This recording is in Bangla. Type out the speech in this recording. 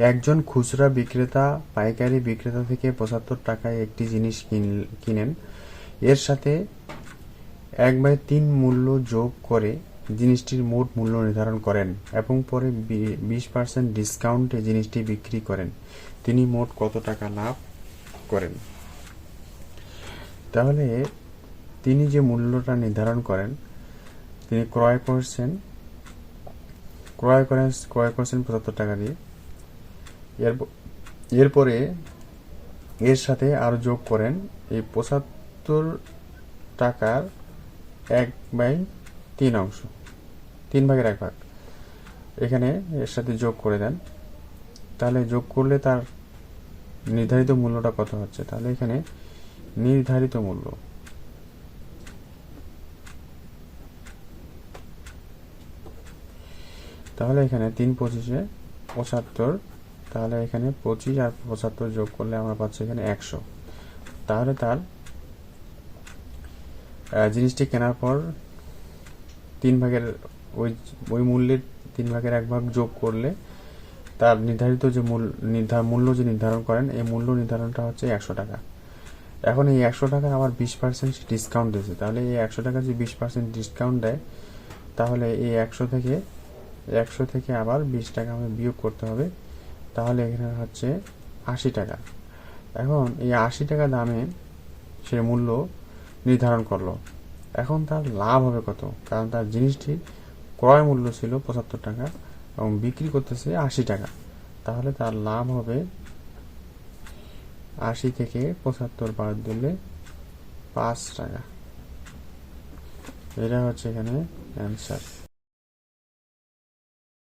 একজন খুচরা বিক্রেতা পাইকারি বিক্রেতা থেকে পঁচাত্তর টাকায় একটি জিনিস কিন- কিনেন। এর সাথে এক বাই তিন মূল্য যোগ করে জিনিসটির মোট মূল্য নির্ধারণ করেন এবং পরে বিশ পার্সেন্ট ডিসকাউন্টে জিনিসটি বিক্রি করেন। তিনি মোট কত টাকা লাভ করেন? তাহলে তিনি যে মূল্যটা নির্ধারণ করেন, তিনি ক্রয় করছেন, ক্রয় করেন, ক্রয় করছেন পঁচাত্তর টাকা দিয়ে। এরপরে এর সাথে আরও যোগ করেন এই পঁচাত্তর টাকার এক বাই তিন অংশ। তিন ভাগের এক ভাগ। এখানে এর সাথে যোগ করে দেন। তাহলে যোগ করলে তার নির্ধারিত মূল্যটা কত হচ্ছে? তাহলে এখানে নির্ধারিত মূল্য। তাহলে এখানে তিন পঁচিশে পঁচাত্তর তাহলে এখানে পঁচিশ আর পঁচাত্তর যোগ করলে আমরা পাচ্ছি এখানে একশো। তাহলে তার জিনিসটি কেনার পর তিন ভাগের ওই ওই মূল্যের তিন ভাগের এক ভাগ যোগ করলে তার নির্ধারিত যে মূল, নির্ধার, মূল্য যে নির্ধারণ করেন, এই মূল্য নির্ধারণটা হচ্ছে একশো টাকা। এখন এই একশো টাকা আবার বিশ পার্সেন্ট ডিসকাউন্ট দিয়েছে। তাহলে এই একশো টাকা যে বিশ পার্সেন্ট ডিসকাউন্ট দেয়, তাহলে এই একশো থেকে একশো থেকে আবার বিশ টাকা আমাদের বিয়োগ করতে হবে। তাহলে এখানে হচ্ছে আশি টাকা। এখন এই আশি টাকা দামে সে মূল্য নির্ধারণ করল। এখন তার লাভ হবে কত? কারণ তার জিনিসটি ক্রয় মূল্য ছিল পঁচাত্তর টাকা এবং বিক্রি করতেছে আশি টাকা। তাহলে তার লাভ হবে আশি থেকে পঁচাত্তর বাদ দিলে পাঁচ টাকা। এটা হচ্ছে এখানে অ্যান্সার